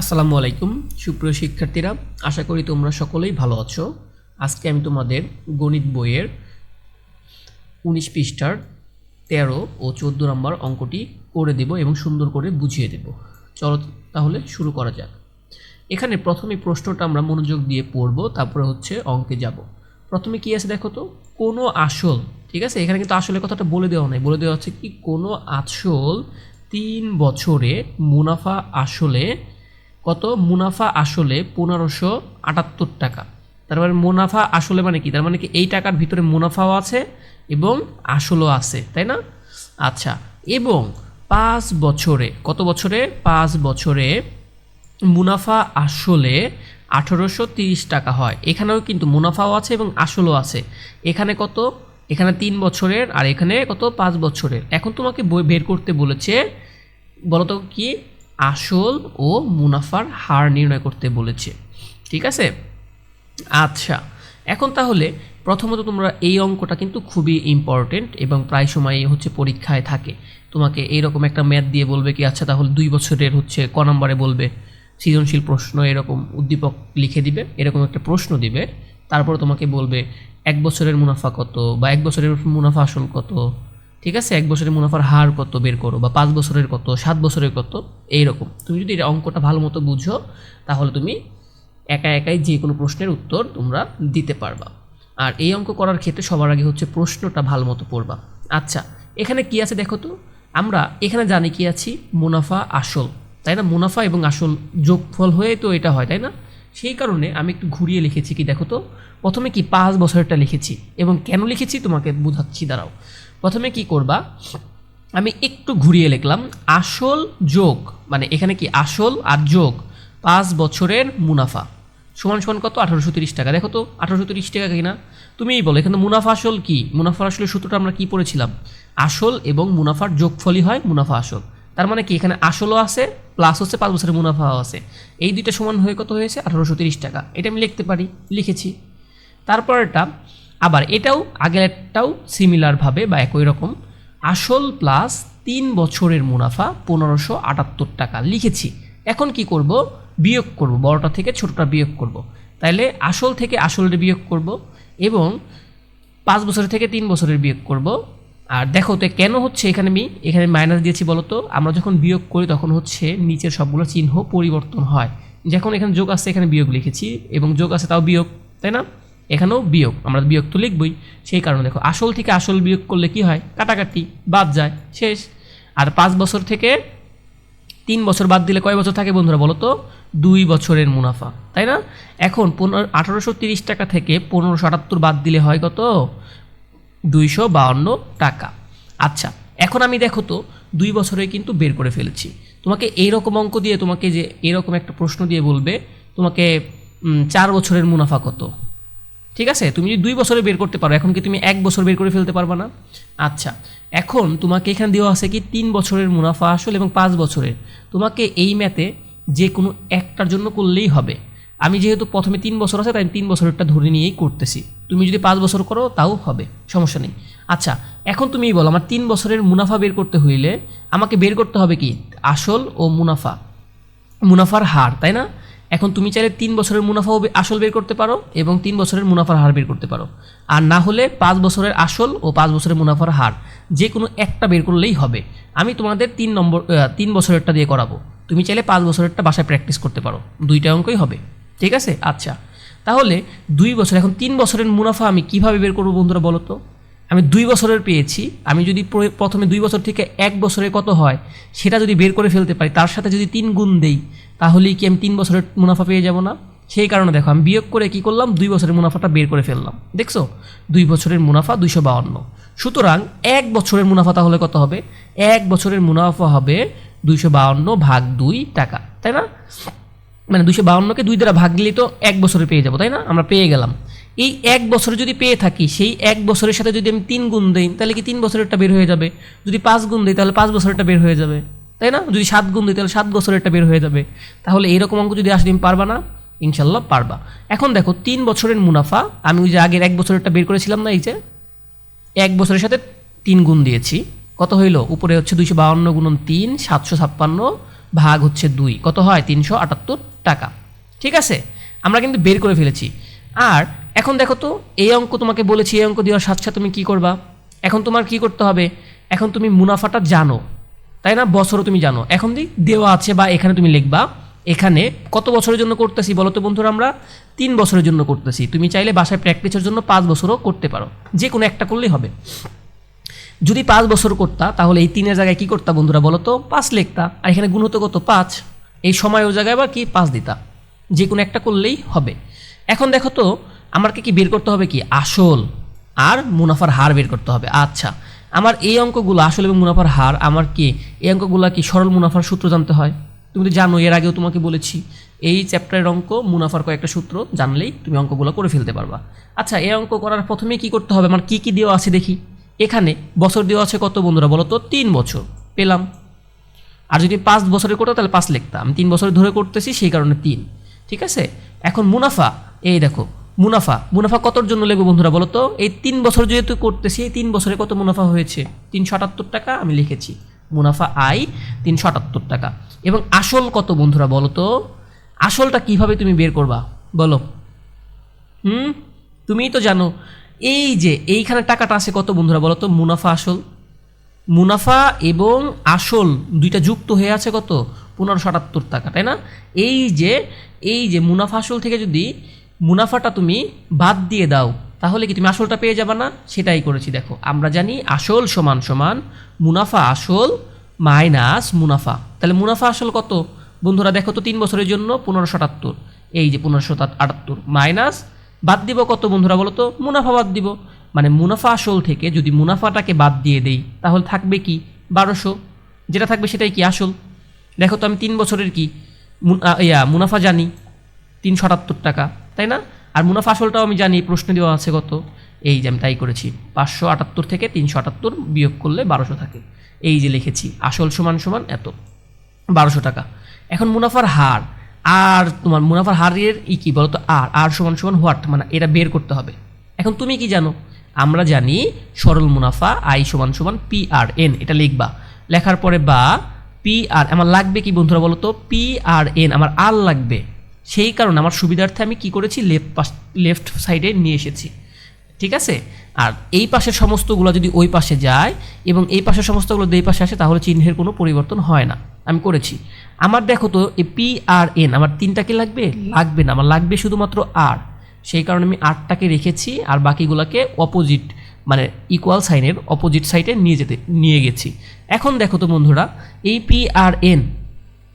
আসসালামু আলাইকুম, সুপ্রিয় শিক্ষার্থীরা, আশা করি তোমরা সকলেই ভালো আছো। আজকে আমি তোমাদের গণিত বইয়ের উনিশ পৃষ্ঠার তেরো ও চোদ্দ নম্বর অঙ্কটি করে দেব এবং সুন্দর করে বুঝিয়ে দেব। চলো তাহলে শুরু করা যাক। এখানে প্রথমে প্রশ্নটা আমরা মনোযোগ দিয়ে পড়ব, তারপরে হচ্ছে অঙ্কে যাব। প্রথমে কি আছে দেখো তো? কোনো আসল, ঠিক আছে? এখানে কিন্তু আসলে কথাটা বলে দেওয়া নাই। বলে দেওয়া হচ্ছে কি, কোনো আসল তিন বছরে মুনাফা আসলে কত? মুনাফা আসলে পনেরোশো আটাত্তর টাকা। তার মানে মুনাফা আসলে মানে কি? তার মানে কি এই টাকার ভিতরে মুনাফাও আছে এবং আসলও আছে, তাই না? আচ্ছা এবং পাঁচ বছরে, কত বছরে? পাঁচ বছরে মুনাফা আসলে আঠেরোশো তিরিশ টাকা হয়। এখানেও কিন্তু মুনাফাও আছে এবং আসলও আছে। এখানে কত? এখানে তিন বছরের আর এখানে কত? পাঁচ বছরের। এখন তোমাকে বই বের করতে বলেছে, বলতো কি? আসল ও মুনাফার হার নির্ণয় করতে বলেছে। ঠিক আছে? আচ্ছা এখন তাহলে প্রথমত তোমরা এই অঙ্কটা কিন্তু খুবই ইম্পর্টেন্ট এবং প্রায় সময় হচ্ছে পরীক্ষায় থাকে। তোমাকে এইরকম একটা ম্যাথ দিয়ে বলবে কি আচ্ছা তাহলে দুই বছরের হচ্ছে ক নম্বরে বলবে। সৃজনশীল প্রশ্ন এরকম উদ্দীপক লিখে দিবে, এরকম একটা প্রশ্ন দিবে। তারপর তোমাকে বলবে, এক বছরের মুনাফা কত বা এক বছরের মুনাফা আসল কত? ঠিক আছে? এক বছরের মুনাফার হার কত বের করো বা পাঁচ বছরের কত, সাত বছরের কত, এইরকম। তুমি যদি এটা অঙ্কটা ভালো মতো বুঝো, তাহলে তুমি একা একাই যে কোনো প্রশ্নের উত্তর তোমরা দিতে পারবা। আর এই অঙ্ক করার ক্ষেত্রে সবার আগে হচ্ছে প্রশ্নটা ভালো মতো পড়বা। আচ্ছা এখানে কি আছে দেখো তো? আমরা এখানে জানি কি আছি? মুনাফা আসল। তাই না? মুনাফা এবং আসল যোগফল হয়ে তো এটা হয়, তাই না? সেই কারণে আমি একটু ঘুরিয়ে লিখেছি কি দেখো তো? প্রথমে কি পাঁচ বছরেরটা লিখেছি এবং কেন লিখেছি? তোমাকে বোঝাচ্ছি, দাঁড়াও। প্রথমে কি করবা? আমি একটু ঘুরিয়ে লিখলাম, আসল যোগ মানে এখানে কি আসল আর যোগ, পাঁচ বছরের মুনাফা। সমান সমান কত? আঠারোশো তিরিশ টাকা। দেখো তো, আঠারোশো তিরিশ টাকা কিনা? তুমিই বলো, এখানে মুনাফা আসল কি? মুনাফা আসলে সূত্রটা আমরা কি পড়েছিলাম? আসল এবং মুনাফার যোগফলই হয় মুনাফা আসল। তার মানে কি, এখানে আসলও আছে প্লাস হচ্ছে পাঁচ বছরের মুনাফাও আছে। এই দুইটা সমান হয়ে কত হয়েছে? আঠারোশো তিরিশ টাকা। এটা আমি লিখতে পারি, লিখেছি। তারপরটা আবার এটাও আগেরটাও সিমিলারভাবে বা একই রকম। আসল প্লাস তিন বছরের মুনাফা পনেরোশো আটাত্তর টাকা লিখেছি। এখন কি করব? বিয়োগ করব, বড়টা থেকে ছোটটা বিয়োগ করব। তাইলে আসল থেকে আসলের বিয়োগ করব এবং পাঁচ বছরের থেকে তিন বছরের বিয়োগ করব। আর দেখো তো কেন হচ্ছে এখানে আমি, এখানে মাইনাস দিয়েছি বলো তো আমরা যখন বিয়োগ করি তখন হচ্ছে নিচের সবগুলো চিহ্ন পরিবর্তন হয়। যখন এখানে যোগ আসছে, এখানে বিয়োগ লিখেছি এবং যোগ আছে তাও বিয়োগ, তাই না? এখানেও বিয়োগ, আমরা বিয়োগ তো লিখবই। সেই কারণে দেখো, আসল থেকে আসল বিয়োগ করলে কি হয়? কাটাকাটি, বাদ যায়, শেষ। আর পাঁচ বছর থেকে তিন বছর বাদ দিলে কয় বছর থাকে বন্ধুরা বলো তো? দুই বছরের মুনাফা, তাই না? এখন পনেরো, আঠারোশো তিরিশ টাকা থেকে পনেরোশো আটাত্তর বাদ দিলে হয় কত? দুইশো বাউন্ন টাকা। আচ্ছা এখন আমি দেখো তো, দুই বছরে কিন্তু বের করে ফেলেছি। তোমাকে এইরকম অঙ্ক দিয়ে, তোমাকে যে এরকম একটা প্রশ্ন দিয়ে বলবে, তোমাকে চার বছরের মুনাফা কত? ঠিক আছে? তুমি যদি দুই বছরে বের করতে পারো, এখন কি তুমি এক বছর বের করে ফেলতে পারবা না? আচ্ছা এখন তোমাকে এখানে দেওয়া আছে কি তিন বছরের মুনাফা আসল এবং পাঁচ বছরের। তোমাকে এই ম্যাথে যে কোনো একটার জন্য করলেই হবে। আমি যেহেতু প্রথমে তিন বছর আছে, তাই তিন বছরেরটা ধরে নিয়েই করতেছি। তুমি যদি পাঁচ বছর করো, তাও হবে, সমস্যা নেই। আচ্ছা এখন তুমি বলো, আমার তিন বছরের মুনাফা বের করতে হইলে আমাকে বের করতে হবে কি? আসল ও মুনাফা। মুনাফার হার, তাই না? এখন তুমি চাইলে তিন বছরের মুনাফাও আসল বের করতে পারো এবং তিন বছরের মুনাফার হার বের করতে পারো। আর না হলে পাঁচ বছরের আসল ও পাঁচ বছরের মুনাফার হার যে কোনো একটা বের করলেই হবে। আমি তোমাদের তিন নম্বর তিন বছরেরটা দিয়ে করাবো। তুমি চাইলে পাঁচ বছরেরটা বাসায় প্র্যাকটিস করতে পারো। দুইটা অঙ্কই হবে। ঠিক আছে? আচ্ছা। তাহলে দুই বছর, এখন তিন বছরের মুনাফা আমি কীভাবে বের করব বন্ধুরা বলো তো? আমি দুই বছরের পেয়েছি, আমি যদি প্রথমে দুই বছর থেকে এক বছরে কত হয়, সেটা যদি বের করে ফেলতে পারি, তার সাথে যদি তিন গুণ দেই, তাহলেই কি আমি তিন বছরের মুনাফা পেয়ে যাব না? সেই কারণে দেখো, আমি বিয়োগ করে কি করলাম? দুই বছরের মুনাফাটা বের করে ফেললাম। দেখছ? দুই বছরের মুনাফা দুইশো বাউন্ন। সুতরাং এক বছরের মুনাফা তাহলে কত হবে? এক বছরের মুনাফা হবে দুইশো বাউন্ন ভাগ দুই টাকা, তাই না? মানে দুশো বাউন্নকে দুই দ্বারা ভাগ দিলেই তো এক বছরে পেয়ে যাব, তাই না? আমরা পেয়ে গেলাম। এই এক বছরে যদি পেয়ে থাকি, সেই এক বছরের সাথে যদি আমি তিন গুণ দিই, তাহলে কি তিন বছরেরটা বের হয়ে যাবে? যদি পাঁচ গুণ দিই, তাহলে পাঁচ বছরেরটা বের হয়ে যাবে। তাই না? যদি সাত গুণ দিই, তাহলে সাত বছরেরটা বের হয়ে যাবে। তাহলে এইরকম অঙ্ক যদি আসলে পারবা না ইনশাল্লাহ পারবা। এখন দেখো, তিন বছরের মুনাফা, আমি ওই যে আগের এক বছরেরটা বের করেছিলাম না, এই যে, এক বছরের সাথে তিন গুণ দিয়েছি। কত হইল? উপরে হচ্ছে দুইশো বাউন্ন গুণন তিন, সাতশো ছাপ্পান্ন ভাগ হচ্ছে দুই। কত হয়? তিনশো আটাত্তর টাকা। ঠিক আছে? আমরা কিন্তু বের করে ফেলেছি। আর এখন দেখো তো, এই অঙ্ক তোমাকে বলেছি, এই অঙ্ক দেওয়ার সাথে সাথে তুমি কী করবা? এখন তোমার কি করতে হবে? এখন তুমি মুনাফাটা জানো। তাই না? বছরও তুমি জানো। এখন দিক দেওয়া আছে বা এখানে তুমি লিখবা, এখানে কত বছরের জন্য করতেছি বলো তো বন্ধুরা আমরা? তিন বছরের জন্য করতেছি। তুমি চাইলে বাসায় প্র্যাকটিসের জন্য পাঁচ বছরও করতে পারো। যে কোনো একটা করলেই হবে। যদি পাঁচ বছর করতা, তাহলে এই তিনের জায়গায় কি করতা বন্ধুরা বলো তো? পাঁচ লিখতা। আর এখানে গুণ হতো কত পাঁচ। এই সময় ও জায়গায় বা কি? পাঁচ দিতা। যে কোনো একটা করলেই হবে। এখন দেখো তো আমাকে কি বের করতে হবে কি? আসল। আর মুনাফার হার বের করতে হবে। আচ্ছা আমার এই অঙ্কগুলো আসল এবং মুনাফার হার, আমার কি এই অঙ্কগুলো কি সরল মুনাফার সূত্র জানতে হয়? তুমি তো জানো, এর আগেও তোমাকে বলেছি। এই চ্যাপ্টারের অঙ্ক মুনাফার কয়েকটা সূত্র জানলেই তুমি অঙ্কগুলো করে ফেলতে পারবা। আচ্ছা এই অঙ্ক করার প্রথমে কি করতে হবে? আমার কি কি দেওয়া আছে দেখি। এখানে বছর দেওয়া আছে কত বন্ধুরা বলো তো? তিন বছর। পেলাম। আর যদি পাঁচ বছরের করতো তাহলে পাঁচ লিখতাম। তিন বছর ধরে করতেছি, সেই কারণে তিন। ঠিক আছে? এখন মুনাফা, এই দেখো মুনাফা মুনাফা কতর জন্য লিখব বন্ধুরা বলো তো? এই তিন বছর যেহেতু করতেছি, এই তিন বছরে কত মুনাফা হয়েছে? তিনশো আটাত্তর টাকা আমি লিখেছি। মুনাফা আই তিনশো আটাত্তর টাকা। এবং আসল কত বন্ধুরা বলো তো? আসলটা কীভাবে তুমি বের করবা? বলো। হুম? তুমিই তো জানো। এই যে, এইখানে টাকাটা আছে কত বন্ধুরা বলো তো? মুনাফা আসল। মুনাফা এবং আসল দুইটা যুক্ত হয়ে আছে কত? পনেরোশো আটাত্তর টাকা, তাই না? এই যে এই যে মুনাফা আসল থেকে যদি মুনাফাটা তুমি বাদ দিয়ে দাও। তাহলে কি তুমি আসলটা পেয়ে যাবে না? সেটাই করেছি, দেখো। আমরা জানি আসল সমান সমান মুনাফা আসল মাইনাস মুনাফা। তাহলে মুনাফা আসল কত? বন্ধুরা, দেখো তো তিন বছরের জন্য পনেরোশো আটাত্তর। এই যে পনেরোশো আটাত্তর মাইনাস, বাদ দিব কত বন্ধুরা বলো তো? মুনাফা বাদ দিব। মানে মুনাফা আসল থেকে যদি মুনাফাটাকে বাদ দিয়ে দেই, তাহলে থাকবে কি? বারোশো। যেটা থাকবে সেটাই কি আসল? দেখো তো আমি তিন বছরের কি? ইয়া, মুনাফা জানি, তিনশো আটাত্তর টাকা। তাই না? আর মুনাফা আসলটাও আমি জানি, প্রশ্নে দেওয়া আছে কত এই যে আমি তাই করেছি, পাঁচশো আটাত্তর থেকে তিনশো আটাত্তর বিয়োগ করলে বারোশো থাকে। এই যে লিখেছি, আসল সমান সমান এত, বারোশো টাকা। এখন মুনাফার হার, আর তোমার মুনাফার হারের ই কি বলতো? আর আর সমান সমান হোয়াট? মানে এটা বের করতে হবে। এখন তুমি কি জানো? আমরা জানি সরল মুনাফা, আই সমান সমান পি আর এন এটা লিখবা। লেখার পরে বা পি আর আমার লাগবে কি বন্ধুরা বলো তো পি আর এন আমার আর লাগবে। সেই কারণে আমার সুবিধার্থে আমি কি করেছি লেফট পাশ লেফট সাইডে নিয়ে এসেছি। ঠিক আছে? আর এই পাশের সমস্তগুলো যদি ওই পাশে যায় এবং এই পাশের সমস্তগুলো এই পাশে আসে, তাহলে চিহ্নের কোনো পরিবর্তন হয় না। আমি করেছি। আমার দেখো তো এ পি আর এন আমার তিনটা কি লাগবে? লাগবে না। আমার লাগবে শুধুমাত্র আর সেই কারণে আমি আটটাকে রেখেছি আর বাকিগুলোকে অপোজিট মানে ইকুয়াল সাইনের অপোজিট সাইডে নিয়ে যেতে, নিয়ে গেছি। এখন দেখো তো বন্ধুরা, এই পি আর এন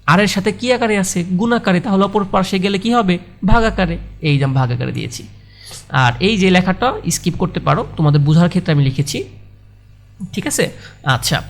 আর এর সাথে কী আকারে আছে? গুণ আকারে। তাহলে অপর পাশে গেলে কি হবে? ভাগ আকারে। এই যে আমি ভাগ আকারে দিয়েছি। আর এই যে লেখাটা স্কিপ করতে পারো, তোমাদের বোঝার ক্ষেত্রে আমি লিখেছি। ঠিক আছে? আচ্ছা।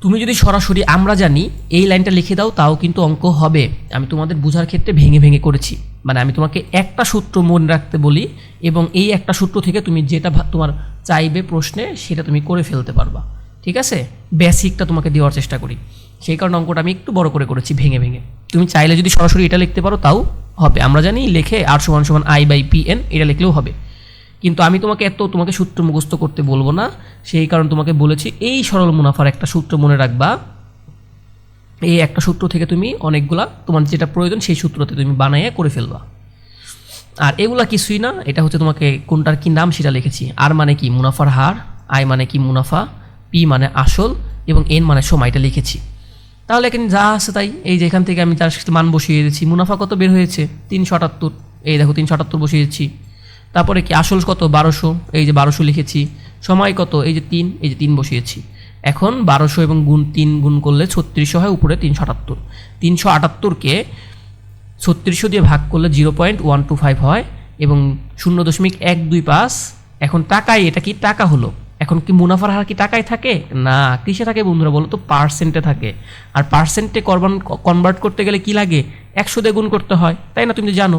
তুমি যদি সরাসরি আমরা জানি, এই লাইনটা লিখে দাও, তাও কিন্তু অঙ্ক হবে। আমি তোমাদের বোঝার ক্ষেত্রে ভেঙে ভেঙে করেছি। মানে আমি তোমাকে একটা সূত্র মনে রাখতে বলি এবং এই একটা সূত্র থেকে তুমি যেটা তোমার চাইবে প্রশ্নে, সেটা তুমি করে ফেলতে পারবা। ঠিক আছে? বেসিকটা তোমাকে দেওয়ার চেষ্টা করি। সেই কারণে অঙ্কটা আমি একটু বড় করে করেছি, ভেঙে ভেঙে। তুমি চাইলে যদি সরাসরি এটা লিখতে পারো, তাও হবে। আমরা জানি লেখে আর সমান সমান আই বাই পি এন এটা লিখলেও হবে। কিন্তু আমি তোমাকে এত তোমাকে সূত্র মুখস্থ করতে বলব না, সেই কারণে তোমাকে বলেছি এই সরল মুনাফার একটা সূত্র মনে রাখবা। এই একটা সূত্র থেকে তুমি অনেকগুলা তোমার যেটা প্রয়োজন সেই সূত্রতে তুমি বানাইয়া করে ফেলবা। আর এগুলা কিছুই না, এটা হচ্ছে তোমাকে কোনটার কি নাম সেটা লিখেছি। আর মানে কি? মুনাফার হার আই মানে কি মুনাফা পি মানে আসল এবং এন মানে সময়টা লিখেছি। তাহলে এখানে যা আছে তাই। এই যে এখান থেকে আমি তার সাথে মান বসিয়ে দিয়েছি। মুনাফা কত বের হয়েছে? তিনশো আটাত্তর। এই দেখো, তিনশো আটাত্তর বসিয়েছি তারপরে কি, আসল কত? বারোশো। এই যে বারোশো লিখেছি। সময় কত? এই যে তিন, এই যে তিন বসিয়েছি এখন বারোশো এবং গুণ তিন গুণ করলে ছত্রিশশো হয়, উপরে তিনশো আটাত্তর। তিনশো আটাত্তরকে ছত্রিশশো দিয়ে ভাগ করলে zero point one two five হয় এবং শূন্য দশমিক এক দুই পাঁচ। এখন টাকায় এটা কি টাকা হলো? এখন কি মুনাফার হার কি টাকায় থাকে? না, কিসে থাকে বন্ধুরা বলো তো? পার্সেন্টে থাকে। আর পার্সেন্টে কনভার্ট করতে গেলে কি লাগে? একশো দিয়ে গুণ করতে হয়, তাই না তুমি জানো?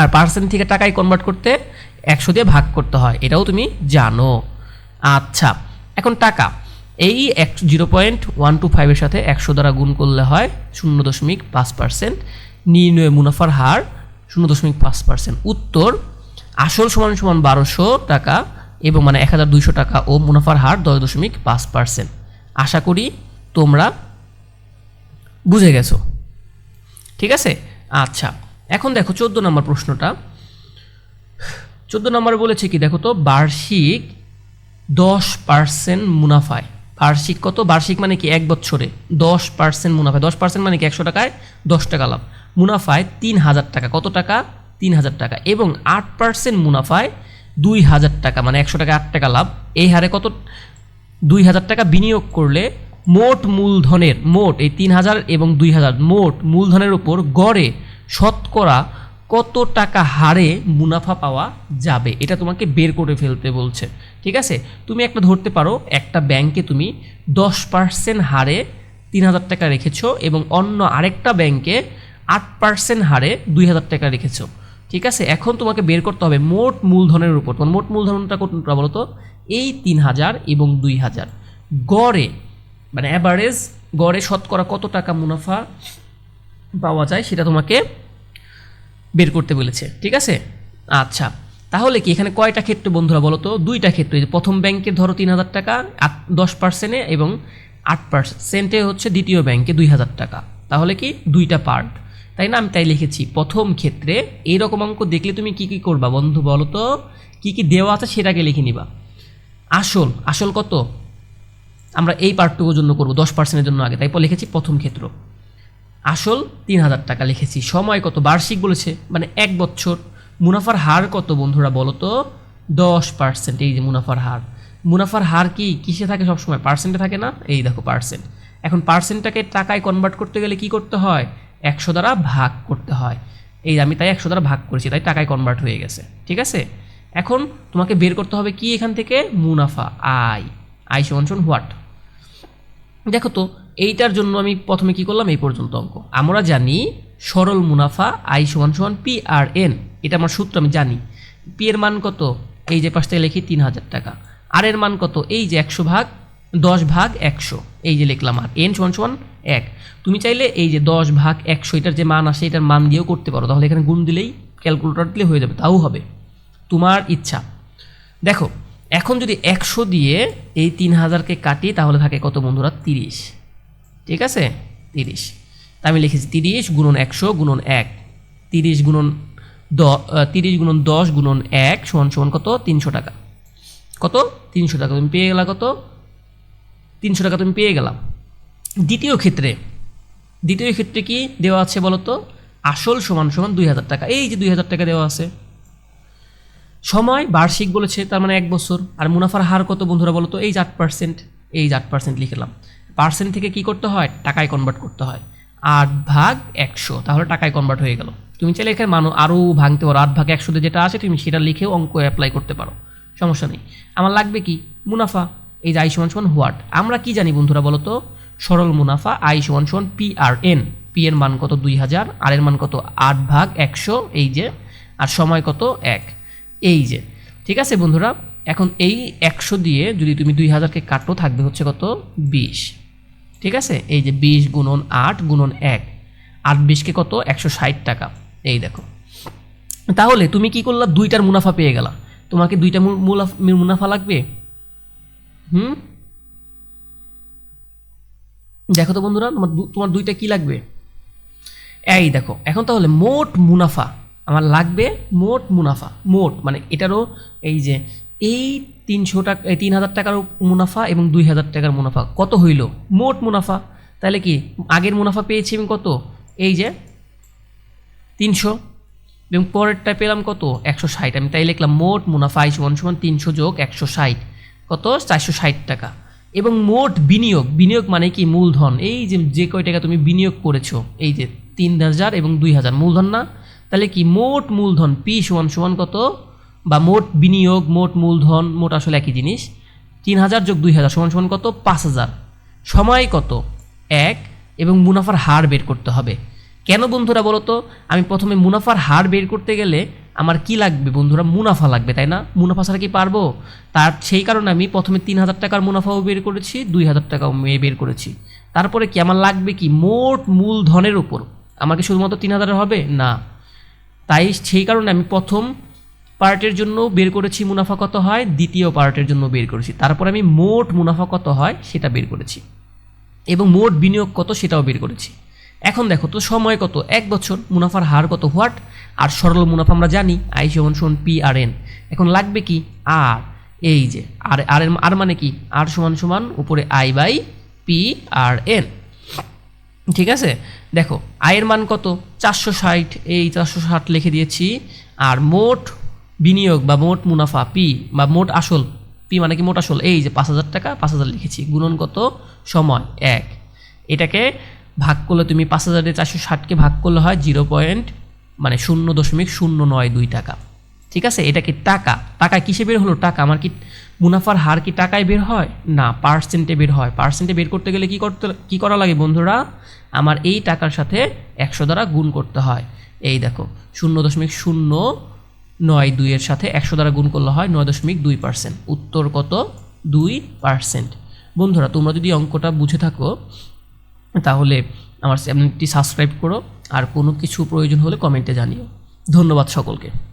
আর পার্সেন্ট থেকে টাকায় কনভার্ট করতে একশো দিয়ে ভাগ করতে হয়, এটাও তুমি জানো। আচ্ছা এখন টাকা। এই এক জিরো পয়েন্ট ওয়ান টু ফাইভের সাথে একশো দ্বারা গুণ করলে হয় শূন্য দশমিক পাঁচ পার্সেন্ট নির্ণয় মুনাফার হার শূন্য দশমিক পাঁচ পার্সেন্ট উত্তর, আসল সমান সমান বারোশো টাকা এবং মানে এক হাজার দুইশো টাকা ও মুনাফার হার দশ দশমিক পাঁচ পার্সেন্ট। আশা করি তোমরা বুঝে গেছো। ঠিক আছে? আচ্ছা এখন দেখো চোদ্দ নম্বর প্রশ্নটা। চোদ্দ নম্বর বলেছে কি, দেখো তো, বার্ষিক দশ পার্সেন্ট মুনাফায়। বার্ষিক কত? বার্ষিক মানে কি এক বছরে দশ পার্সেন্ট মুনাফায় দশ পার্সেন্ট মানে কি একশো টাকায় দশ টাকা লাভ। মুনাফায় তিন হাজার টাকা। কত টাকা? তিন হাজার টাকা। এবং আট পার্সেন্ট মুনাফায় দুই হাজার টাকা মানে একশো টাকা, আট টাকা লাভ। এই হারে কত? দুই হাজার টাকা বিনিয়োগ করলে মোট মূলধনের, মোট এই তিন হাজার এবং দুই হাজার, মোট মূলধনের উপর গড়ে শতকরা কত টাকা হারে মুনাফা পাওয়া যাবে? এটা তোমাকে বের করে ফেলতে বলছে। ঠিক আছে? তুমি একটা ধরতে পারো, একটা ব্যাংকে তুমি দশ পার্সেন্ট হারে তিন হাজার টাকা রেখেছো এবং অন্য আরেকটা ব্যাংকে আট পার্সেন্ট হারে দুই হাজার টাকা রেখেছো। ঠিক আছে? এখন তোমাকে বের করতে হবে মোট মূলধনের উপর। তোমার মোট মূলধনটা কোনটা বলো তো এই তিন হাজার এবং দুই হাজার। গড়ে মানে অ্যাভারেজ গড়ে শতকরা কত টাকা মুনাফা পাওয়া যায় সেটা তোমাকে বের করতে বলেছে। ঠিক আছে? আচ্ছা তাহলে কি এখানে কয়টা ক্ষেত্রে বন্ধুরা বলো তো দুইটা ক্ষেত্রে। প্রথম ব্যাংকে ধরো তিন হাজার টাকা, আট, দশ পার্সেন্টে এবং আট পার্সেন্টে হচ্ছে দ্বিতীয় ব্যাংকে দুই হাজার টাকা। তাহলে কি? দুইটা পার্ট তাই না? আমি তাই লিখেছি, প্রথম ক্ষেত্রে এইরকম অঙ্ক দেখলে তুমি কি কি করবা বন্ধু বলো তো? কী কী দেওয়া আছে সেটাকে লিখে নিবা। আসল আসল কত? আমরা এই পার্টটুকুর জন্য করব, দশ পার্সেন্টের জন্য আগে তাই পর লিখেছি প্রথম ক্ষেত্র। আসল, তিন হাজার টাকা লিখেছি। সময় কত? বার্ষিক বলেছে মানে এক বছর মুনাফার হার কত বন্ধুরা বলো তো? দশ পার্সেন্ট, এই যে মুনাফার হার। মুনাফার হার কি? কিসে থাকে সবসময়? পার্সেন্টে থাকে না? এই দেখো, পার্সেন্ট। এখন পার্সেন্টটাকে টাকায় কনভার্ট করতে গেলে কি করতে হয়? একশো দ্বারা ভাগ করতে হয়। এই আমি তাই একশো দ্বারা ভাগ করেছি, তাই টাকায় কনভার্ট হয়ে গেছে, ঠিক আছে? এখন তোমাকে বের করতে হবে কি এখান থেকে? মুনাফা আই আই সমান সমান হোয়াট দেখো তো, এইটার জন্য আমি প্রথমে কি করলাম? এই পর্যন্ত অঙ্ক। আমরা জানি সরল মুনাফা আই সমান সমান পি আর এন এটা আমার সূত্র, আমি জানি। পি এর মান কত? এই যে পাশটায় লিখি তিন হাজার টাকা। আর এর মান কত? এই যে একশো ভাগ, দশ ভাগ একশো। এই যে লিখলাম আর। এন সমান সমান এক। তুমি চাইলে এই যে দশ ভাগ একশো, এটার যে মান আসে এটার মান দিয়েও করতে পারো। তাহলে এখানে গুণ দিলেই ক্যালকুলেটর দিলে হয়ে যাবে। তাও হবে। তোমার ইচ্ছা। দেখো, এখন যদি একশো দিয়ে এই তিন হাজারকে কাটি, তাহলে থাকে কত বন্ধুরা? তিরিশ। ঠিক আছে? তিরিশ। তা আমি লিখেছি তিরিশ গুণন একশো গুণন এক। তিরিশ গুণন দ তিরিশ গুণন দশ গুণন এক সমান সমান কত? তিনশো টাকা। কত? তিনশো টাকা। তুমি পেয়ে গেলা কত? তিনশো টাকা তুমি পেয়ে গেলাম। দ্বিতীয় ক্ষেত্রে দ্বিতীয় ক্ষেত্রে কি দেওয়া আছে বলো তো আসল সমান সমান দুই হাজার টাকা। এই যে দুই হাজার টাকা দেওয়া আছে। সময় বার্ষিক বলেছে, তার মানে এক বছর। আর মুনাফার হার কত বন্ধুরা বলতো? এই যে আট পার্সেন্ট এই যে আট পার্সেন্ট লিখলাম পার্সেন্ট থেকে কি করতে হয়? টাকায় কনভার্ট করতে হয়। আট ভাগ একশো, তাহলে টাকায় কনভার্ট হয়ে গেল। তুমি চাইলে এখানে মানো আরও ভাঙতে পারো। আট ভাগ একশোতে যেটা আছে, তুমি সেটা লিখেও অঙ্ক অ্যাপ্লাই করতে পারো। সমস্যা নেই। আমার লাগবে কি? মুনাফা। এই যে আই সমান সমান হোয়াট? আমরা কি জানি বন্ধুরা বলো তো? সরল মুনাফা, আই সমান সমান পি আর এন পি এর মান কত? দুই হাজার। আর এর মান কত? আট ভাগ একশো, এই যে। আর সময় কত? এক। এই যে। ঠিক আছে বন্ধুরা? এখন এই একশো দিয়ে যদি তুমি দুই হাজারকে কাটো, থাকবে হচ্ছে কত? বিশ। ঠিক আছে? এই যে বিশ গুণন আট গুণন এক। আট বিশকে কত? একশো ষাট টাকা। এই দেখো। তাহলে তুমি কি করলা? দুইটার মুনাফা পেয়ে গেলা। তোমাকে দুইটা মুনাফা লাগবে? হুম? দেখো তো বন্ধুরা তোমার তোমার দুইটা কি লাগবে? এই দেখো, এখন তাহলে মোট মুনাফা, আমার লাগবে মোট মুনাফা, মোট মানে এটারও এই যে এই তিনশো টাকা তিন হাজার টাকার মুনাফা এবং দুই হাজার টাকার মুনাফা, কত হইল? মোট মুনাফা, তাহলে কি আগের মুনাফা পেয়েছি আমি কত? এই যে তিনশো, এবং পরেরটা পেলাম কত? একশো ষাট, আমি তাই লিখলাম মোট মুনাফা সমান সমান তিনশো যোগ একশো ষাট। কত? চারশো ষাট টাকা। এবং মোট বিনিয়োগ বিনিয়োগ মানে কি? মূলধন। এই যে যে কয় টাকা তুমি বিনিয়োগ করেছ, এই যে তিন হাজার এবং দুই হাজার, মূলধন না? তাহলে কি মোট মূলধন, পি সমান সমান কত? বা মোট বিনিয়োগ, মোট মূলধন, মোট আসলে একই জিনিস। তিন হাজার যোগ দুই হাজার সমান সমান কত? পাঁচ হাজার। সময় কত? এক, এবং মুনাফার হার বের করতে হবে। কেন বন্ধুরা বলো তো আমি প্রথমে মুনাফার হার বের করতে গেলে আমার কি লাগবে বন্ধুরা? মুনাফা লাগবে, তাই না? মুনাফা ছাড়া কি পারব? তার সেই কারণে আমি প্রথমে তিন হাজার টাকার মুনাফাও বের করেছি, দুই হাজার টাকাও মে- বের করেছি। তারপরে কি আমার লাগবে কি? মোট মূলধনের উপর। আমাকে শুধুমাত্র তিন হাজার হবে? না। তাই সেই কারণে আমি প্রথম পার্টের জন্য বের করেছি মুনাফা কত হয়? দ্বিতীয় পার্টের জন্য বের করেছি। তারপর আমি মোট মুনাফা কত হয়? সেটা বের করেছি। এবং মোট বিনিয়োগ কত? সেটাও বের করেছি। এখন দেখো তো সময় কত? এক বছর, মুনাফার হার কত? হোয়াট? আর সরল মুনাফা আমরা জানি, আই সমান সমান পি আর এন। এখন লাগবে কি? আর, এই যে, আর আর আর মানে কি? আর সমান সমান উপরে I by P R N. ঠিক আছে? দেখো, আয়ের মান কত? চারশো ষাট, এই চারশো ষাট লিখে দিয়েছি। আর মোট বিনিয়োগ বা মোট মুনাফা, পি, বা মোট আসল, পি মানে কি মোট আসল? এই যে পাঁচ হাজার টাকা, পাঁচ হাজার লিখেছি। গুণন কত? সময়, এক। এটাকে ভাগ করলে তুমি পাঁচ হাজারের চারশো ষাটকে ভাগ করলে হয় জিরো পয়েন্ট মানে শূন্য দশমিক শূন্য নয় দুই টাকা। ঠিক আছে? এটা কি টাকা? টাকা কিসে বের হলো? টাকা। আমার কি মুনাফার হার কি টাকায় বের হয়? না পার্সেন্টে বের হয়। পার্সেন্টে বের করতে গেলে কি করতে, কি করা লাগে বন্ধুরা? আমার এই টাকার সাথে একশো দ্বারা গুণ করতে হয়। এই দেখো, শূন্য দশমিক শূন্য নয় দুইয়ের সাথে একশো দ্বারা গুণ করলে হয় নয় দশমিক দুই পার্সেন্ট উত্তর কত? দুই পার্সেন্ট বন্ধুরা, তোমরা যদি অঙ্কটা বুঝে থাকো তাহলে আমার চ্যানেলটি সাবস্ক্রাইব করো আর কোনো কিছু প্রয়োজন হলে কমেন্টে জানিও। ধন্যবাদ সকলকে।